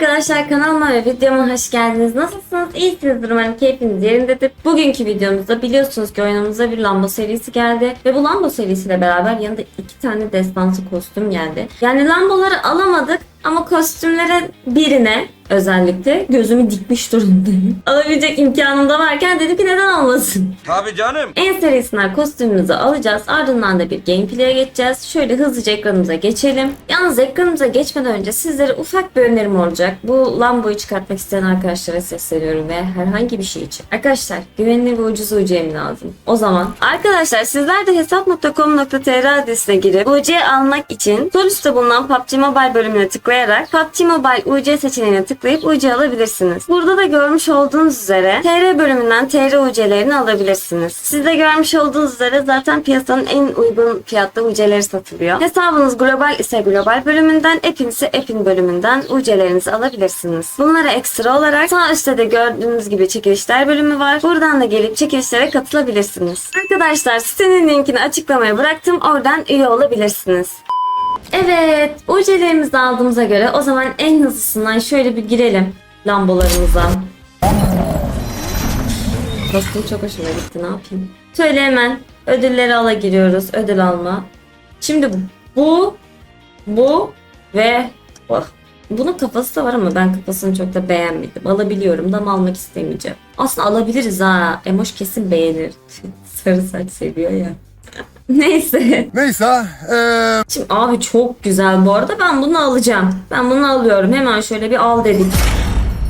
arkadaşlar kanalıma ve videoma hoş geldiniz. Nasılsınız? İyisinizdir umarım keyfiniz yerindedir. Bugünkü videomuzda biliyorsunuz ki oyunumuza bir Lambo serisi geldi. Ve bu Lambo serisiyle beraber yanında iki tane destansı kostüm geldi. Yani Lamboları alamadık ama kostümlere birine özellikle gözümü dikmiş durumdayım. Alabilecek imkanım da varken dedim ki neden olmasın. Tabii canım. En serisinden kostümümüzü alacağız. Ardından da bir gameplay'e geçeceğiz. Şöyle hızlıca ekranımıza geçelim. Yalnız ekranımıza geçmeden önce sizlere ufak bir önerim olacak. Bu Lambo'yu çıkartmak isteyen arkadaşlara sesleniyorum ve herhangi bir şey için. Arkadaşlar güvenilir ve ucuz UC'm lazım. O zaman arkadaşlar sizler de hesap.com.tr adresine girip UC almak için sol üstte bulunan PUBG Mobile bölümüne tıklayarak PUBG Mobile UC seçeneğine tıklayıp UC alabilirsiniz. Burada da görmüş olduğunuz üzere TR bölümünden TR UC'lerini alabilirsiniz. Siz de görmüş olduğunuz üzere zaten piyasanın en uygun fiyatta UC'leri satılıyor. Hesabınız global ise global bölümünden, app'in ise app'in bölümünden UC'lerinizi alabilirsiniz. Bunlara ekstra olarak sağ üstte de gördüğünüz gibi çekilişler bölümü var. Buradan da gelip çekilişlere katılabilirsiniz. Arkadaşlar sitenin linkini açıklamaya bıraktım. Oradan üye olabilirsiniz. Evet, UC'lerimizi de aldığımıza göre o zaman en hızlısından şöyle bir girelim lambolarımıza. Kostüm çok hoşuma gitti ne yapayım. Şöyle hemen ödülleri ala giriyoruz. Ödül alma. Şimdi bu, bu, ve oh. Bunun kafası da var ama ben kafasını çok da beğenmedim. Alabiliyorum da almak istemeyeceğim. Aslında alabiliriz ha. Emoş kesin beğenir. Sarı saç seviyor ya. Neyse. Neyse eee Şimdi abi çok güzel bu arada. Ben bunu alacağım. Ben bunu alıyorum. Hemen şöyle bir al dedik.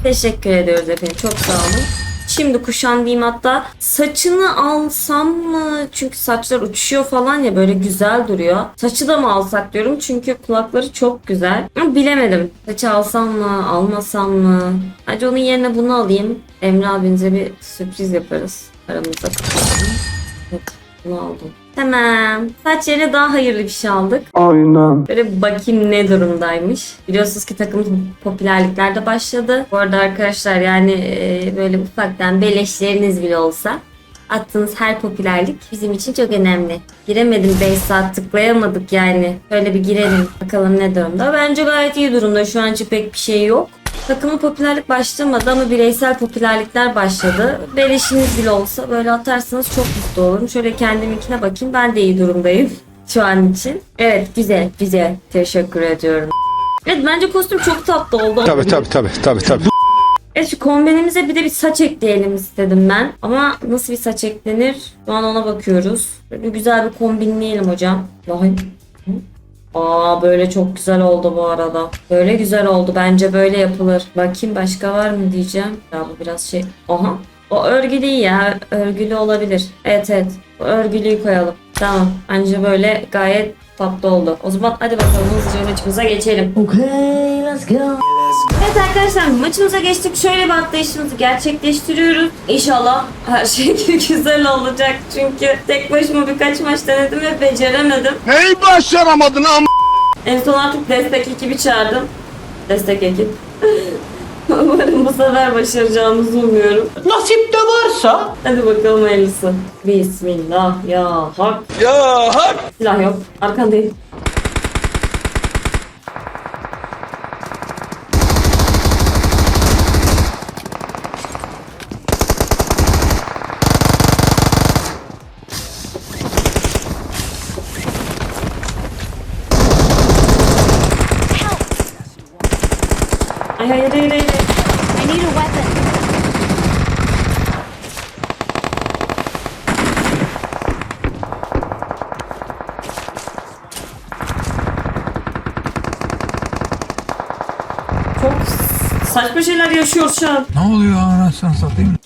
Teşekkür ediyoruz efendim. Çok sağ olun. Şimdi kuşan diyeyim hatta saçını alsam mı? Çünkü saçlar uçuyor falan ya böyle güzel duruyor. Saçı da mı alsak diyorum çünkü kulakları çok güzel. Ama bilemedim. Saçı alsam mı almasam mı? Hadi onun yerine bunu alayım. Emre abinize bir sürpriz yaparız. Aramızda kapatalım. Evet bunu aldım. Tamam. Saç yerine daha hayırlı bir şey aldık. Aynen. Böyle bakayım ne durumdaymış. Biliyorsunuz ki takım popülerliklerde başladı. Bu arada arkadaşlar yani e, böyle ufaktan beleşleriniz bile olsa attığınız her popülerlik bizim için çok önemli. Giremedim 5 saat tıklayamadık yani. Böyle bir girelim bakalım ne durumda. Bence gayet iyi durumda. Şu an için pek bir şey yok. Takımı popülerlik başlamadı ama bireysel popülerlikler başladı. Beleşiniz bile olsa böyle atarsanız çok mutlu olurum. Şöyle kendiminkine bakayım. Ben de iyi durumdayım şu an için. Evet güzel güzel. Teşekkür ediyorum. Evet bence kostüm çok tatlı oldu. tabi tabi tabi tabi tabi. Evet şu kombinimize bir de bir saç ekleyelim istedim ben. Ama nasıl bir saç eklenir? Şu an ona bakıyoruz. Böyle güzel bir kombinleyelim hocam. Vay. Aa böyle çok güzel oldu bu arada. Böyle güzel oldu. Bence böyle yapılır. Bakayım başka var mı diyeceğim. Ya bu biraz şey. Aha. O örgü değil ya. Örgülü olabilir. Evet evet. O örgülüyü koyalım. Tamam. Bence böyle gayet tatlı oldu. O zaman hadi bakalım hızlıca maçımıza geçelim. Okay, let's go. Evet arkadaşlar maçımıza geçtik. Şöyle bir atlayışımızı gerçekleştiriyoruz. İnşallah her şey güzel olacak. Çünkü tek başıma birkaç maç denedim ve beceremedim. Neyi başaramadın am? En son artık destek ekibi çağırdım. Destek ekip. Umarım bu sefer başaracağımızı umuyorum. Nasip de varsa. Hadi bakalım hayırlısı. Bismillah ya hak. Ya hak. Silah yok. Arkandayım. Ay hayır hayır hayır. I need a weapon. Çok saçma yaşıyoruz şu an. Ne oluyor anasını satayım?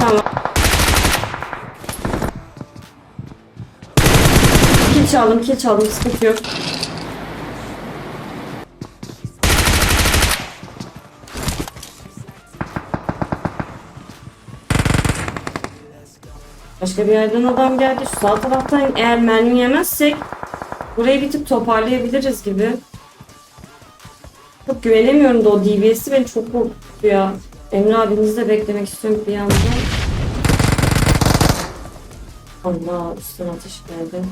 Tamam. Kill çaldım, kill çaldım. Sıkıntı yok. Başka bir yerden adam geldi. Şu sağ taraftan eğer mermi yemezsek burayı bir tık toparlayabiliriz gibi. Çok güvenemiyorum da o DBS'i beni çok korkuttu ya. Emre abinizi de beklemek istiyorum bir yandan. Allah üstüne ateş geldi.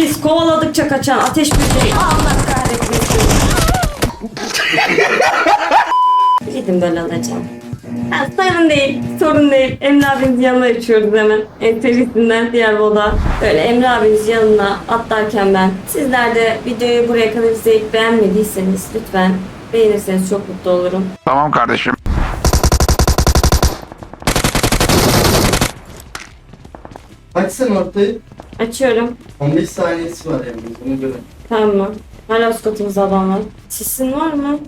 Biz kovaladıkça kaçan ateş böceği. Allah kahretmesin. Gidin böyle alacağım. Ha, sorun değil, sorun değil. Emre abinin yanına açıyoruz hemen. En serisinden diğer moda. Böyle Emre abiniz yanına atlarken ben. Sizler de videoyu buraya kadar izleyip beğenmediyseniz lütfen beğenirseniz çok mutlu olurum. Tamam kardeşim. Açsana ortayı. Açıyorum. 15 saniyesi var yani bunu göre. Tamam mı? Hala üst katımızda adam var. Sisin var mı?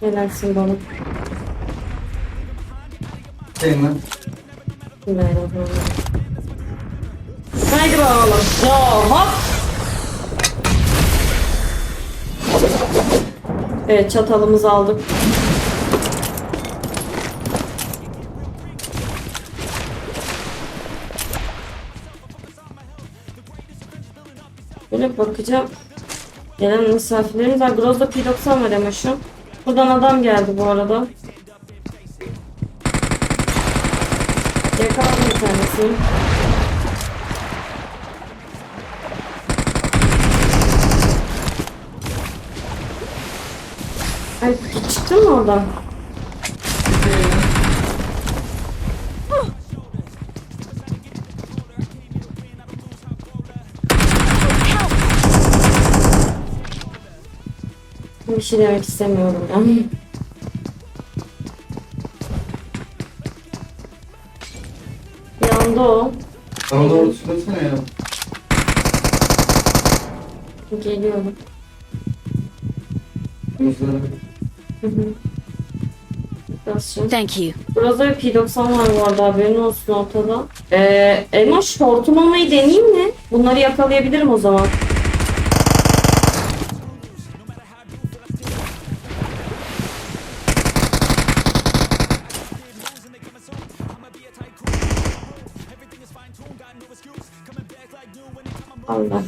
Helalsin bana. Şey mi? Bismillahirrahmanirrahim. Haydi bakalım. Ya hop. Evet çatalımızı aldık. Böyle bakacağım. Gelen misafirlerimiz var. Groz'da P90 var ama şu. Buradan adam geldi bu arada. Yakaladım bir tanesini. Oradan? Bir şey demek istemiyorum ya. Yandı o. Bana doğru söylesene ya. Geliyorum. Omuzlara. Hı hı. Basacağım. Thank you. Burada bir P90 var bu arada haberin olsun ortada. Ee, Elma şortum olmayı deneyeyim mi? Bunları yakalayabilirim o zaman. Allah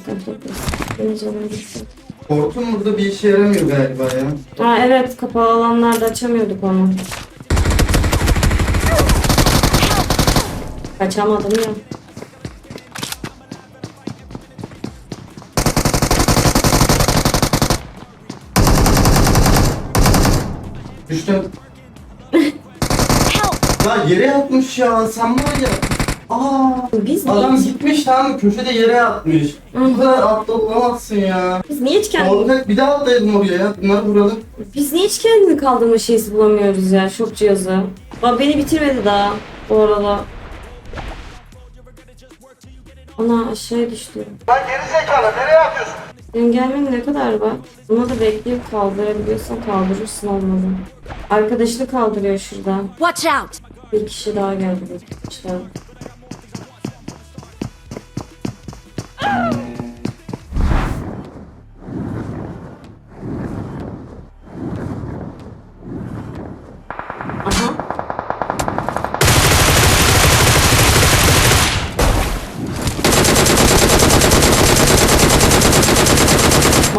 canım gitsin. Hortum burada bir işe yaramıyor galiba ya. Ha evet kapalı alanlarda açamıyorduk onu. Kaçamadım ya. Düştüm. ya yere yatmış ya. Sen var ya. Aa. Biz Adam niye, gitmiş tamam? Köşede yere yatmış. Bu kadar aptal olamazsın ya. biz niye hiç kendimiz, Doğru bir daha atlayalım oraya ya. Bunları vuralım. biz niye hiç kendini kaldırma şeysi bulamıyoruz ya şok cihazı. Bak beni bitirmedi daha bu arada. Ana aşağıya düştü. Lan geri zekalı nereye atıyorsun? Senin gelmen ne kadar var? Buna da bekleyip kaldırabiliyorsan kaldırırsın olmadı. Arkadaşını kaldırıyor şuradan. Watch out! Bir kişi daha geldi bir kişi daha.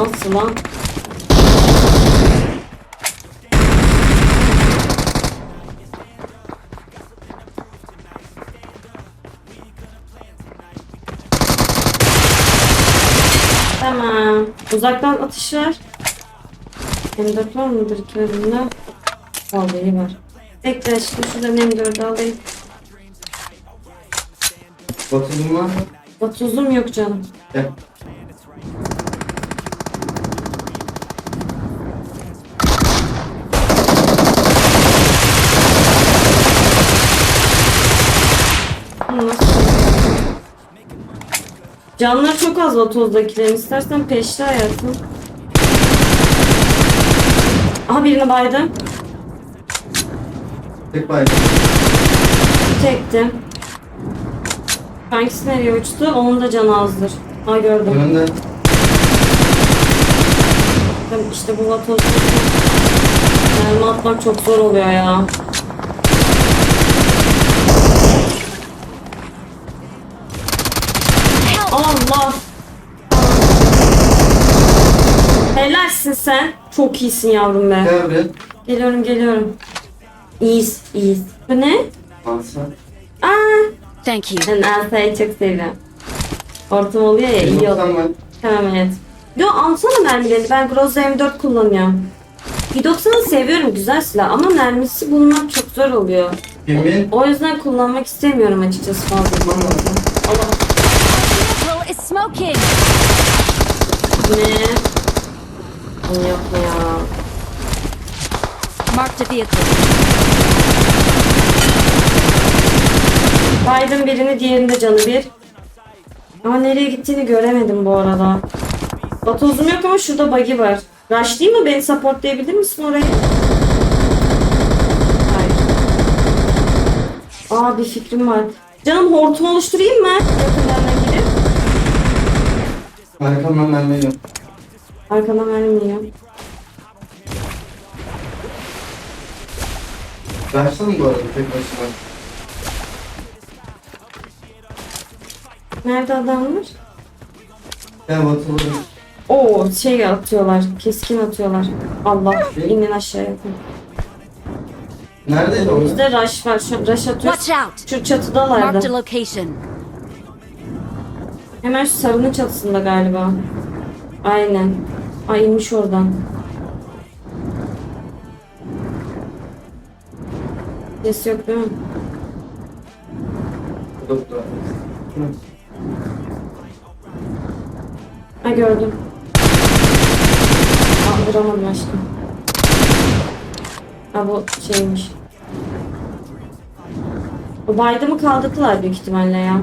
Nasıl lan? Tamam. Uzaktan atış var. M4 var mıdır ki önümde? Vallahi var. Bekle şimdi şuradan M4'ü alayım. Batılım var mı? Batuzum yok canım. Gel. Bunu nasıl Canları çok az Vatoz'dakilerin. İstersen peşte hayatım. Aha birini baydım. Tek baydım. Çektim. Hangisi nereye uçtu? Onun da canı azdır. Ha gördüm. Önünde. İşte bu vatoz. Mermi atmak çok zor oluyor ya. Allah. Helalsin sen. Çok iyisin yavrum be. Gel buraya. Geliyorum geliyorum. İyiyiz iyiyiz. Bu ne? Alsa. Aa, Thank you. ben Elsa'yı çok seviyorum. Ortam oluyor ya iyi oluyor. Tamam evet. Yo alsana mermileri. Ben Groza M4 kullanıyorum. 190'ı seviyorum güzel silah ama mermisi bulmak çok zor oluyor. Kimin? O yüzden kullanmak istemiyorum açıkçası fazla. Allah is smoking. ne? Yapma ya. Marked a vehicle. Biden birini diğerinde canı bir. Ama nereye gittiğini göremedim bu arada. Batozum yok ama şurada buggy var. Rush değil mi? Beni supportlayabilir misin orayı? Hayır. Aa bir fikrim var. Canım hortum oluşturayım mı? Arkamdan ben veriyorum. Arkadan vermiyor. Versene bu arada tek başına. Nerede adamlar? Gel batılırım. Oo şey atıyorlar. Keskin atıyorlar. Allah inin aşağıya. Neredeydi o? Bizde rush var. Şu rush atıyor. Watch out. Şu çatıdalardı. Marked a location. Hemen şu sarının çatısında galiba. Aynen. Ay inmiş oradan. Ses yok değil mi? Ha gördüm. Aldıramadım aşkım. Ha bu şeymiş. Bu baydı mı kaldırdılar büyük ihtimalle ya.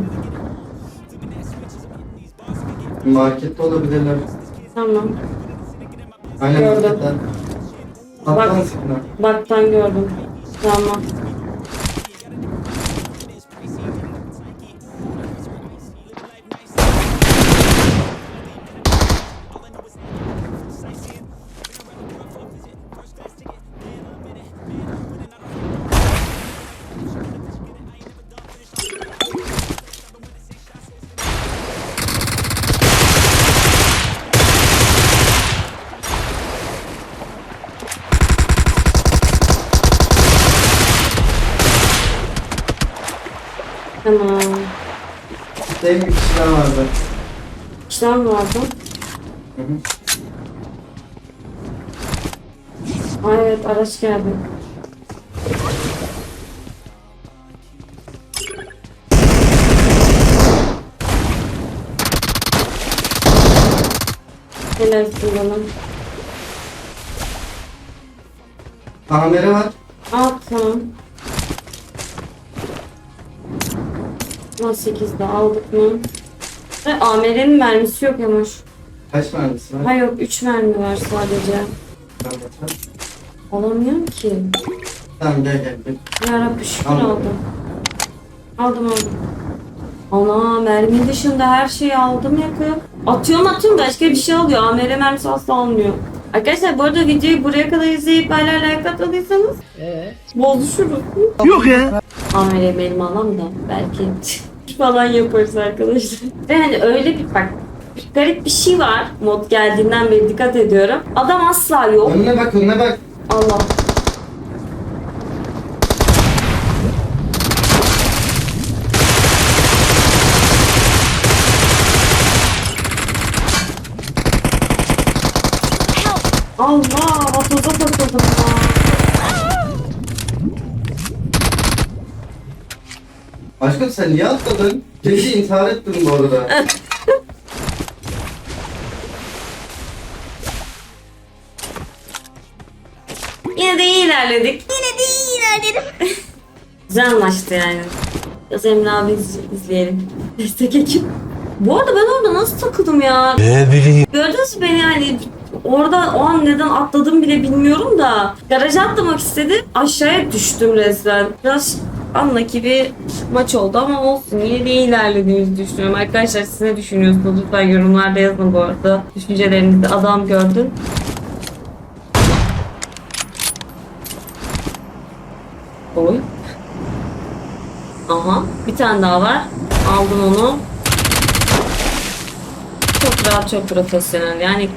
Markette olabilirler. Tamam. Aynen Gördüm. marketten. Bak. Baktan gördüm. Tamam. Tamam. Tek bir kişi daha vardı. İşlem vardı. Hı hı. Ay evet araç geldi. Helal olsun bana. Tamiri var. Al tamam. Lan 8'de aldık mı? Ve AMR'nin mermisi yok Yamuş. Kaç mermisi var? Ha yok 3 mermi var sadece. Ben. Alamıyorum ki. Tamam gel gel. gel. Yarabbi şükür Aldım. aldım. Aldım aldım. Ana mermi dışında her şeyi aldım yakın. Atıyorum atıyorum başka bir şey alıyor. AMR mermisi asla almıyor. Arkadaşlar bu arada videoyu buraya kadar izleyip hala like atmadıysanız bozuşuruz. Yok ya. AMR benim alam da belki falan yaparız arkadaşlar. Ve hani öyle bir bak garip bir şey var mod geldiğinden beri dikkat ediyorum. Adam asla yok. Önüne bak önüne bak. Allah. Allah, vatoza takıldım ya. Aşkım sen niye atladın? Keşke intihar ettin bu arada. Yine de iyi ilerledik. Yine de iyi ilerledim. Güzel anlaştı yani. Biraz Emre abi iz- izleyelim. Destek ekip. Bu arada ben orada nasıl takıldım ya? Ne bileyim. Gördünüz mü beni yani orada o an neden atladım bile bilmiyorum da garaja atlamak istedi aşağıya düştüm resmen. Biraz anlaki bir maç oldu ama olsun yine de ilerlediğimizi düşünüyorum. Arkadaşlar siz ne düşünüyorsunuz? Lütfen yorumlarda yazın bu arada. Düşüncelerinizi adam gördün. Oy. Aha bir tane daha var. Aldım onu. Çok rahat çok profesyonel yani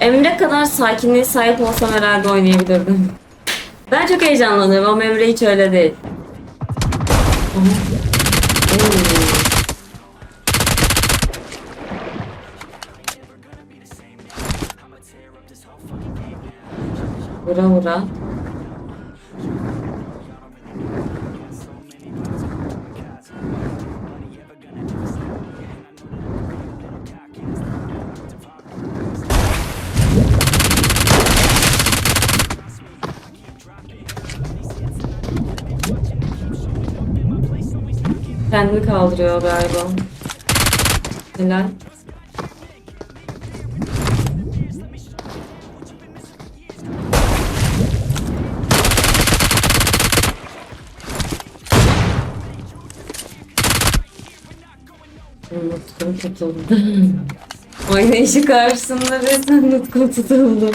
Emre kadar sakinliğe sahip olsam herhalde oynayabilirdim. Ben çok heyecanlanıyorum ama Emre hiç öyle değil. Aha. Oo. Vura vura. Kendini kaldırıyor galiba. Helal. Nutkum tutuldu. Oynayışı karşısında resmen nutkum tutuldu.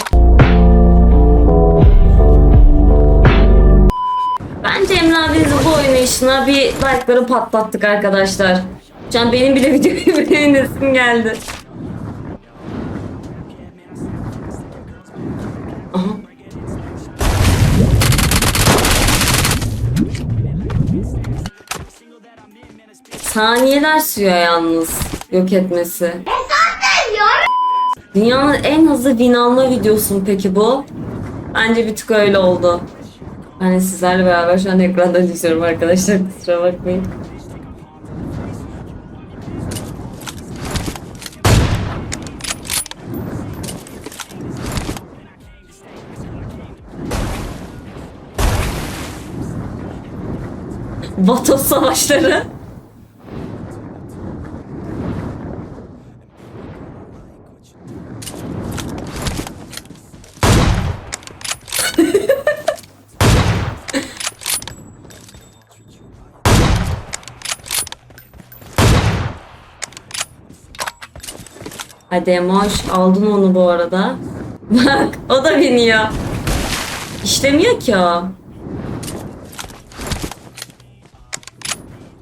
Bence Emre abinizin oynayışına bir like'ları patlattık arkadaşlar. Şu an benim bile videoyu beğenesim geldi. Saniyeler sürüyor yalnız yok etmesi. Dünyanın en hızlı win alma videosu peki bu? Bence bir tık öyle oldu. De sizlerle beraber şu an ekranda düşüyorum arkadaşlar kusura bakmayın. Vatos savaşları. Hadi Emoş aldın onu bu arada. Bak o da biniyor. İşlemiyor ki o.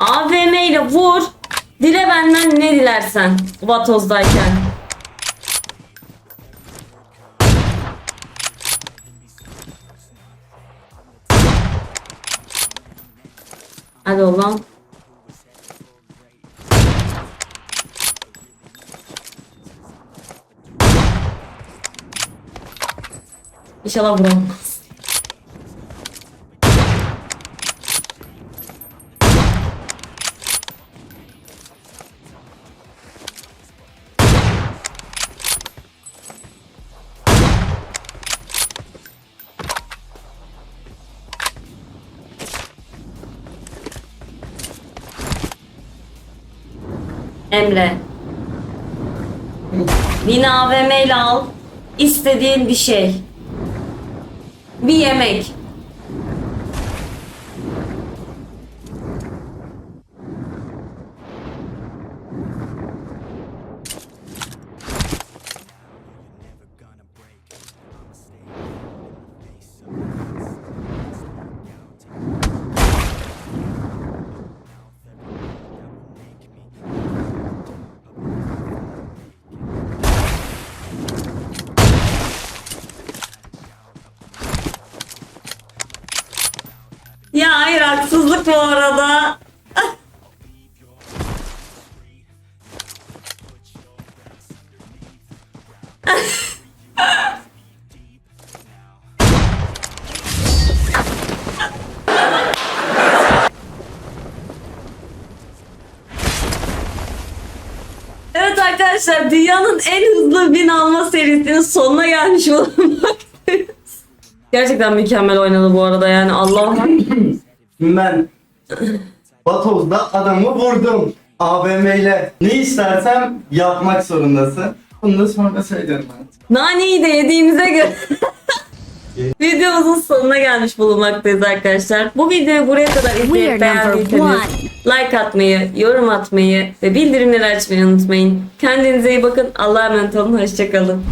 AVM ile vur. Dile benden ne dilersen. Vatozdayken. Hadi oğlum. İnşallah vuramaz. Emre. Beni AVM ile al. İstediğin bir şey. Bir yemek. Ya hayır haksızlık bu arada. Evet arkadaşlar dünyanın en hızlı bin alma serisinin sonuna gelmiş bulunmaktayız. Gerçekten mükemmel oynadı bu arada yani Allah'ım. Ben Batoz'da adamı vurdum. AVM ile ne istersem yapmak zorundasın. Bunu da sonra söylerim ben. Naneyi de yediğimize göre. Videomuzun sonuna gelmiş bulunmaktayız arkadaşlar. Bu videoyu buraya kadar izleyip beğendiyseniz like atmayı, yorum atmayı ve bildirimleri açmayı unutmayın. Kendinize iyi bakın. Allah'a emanet olun. Hoşçakalın.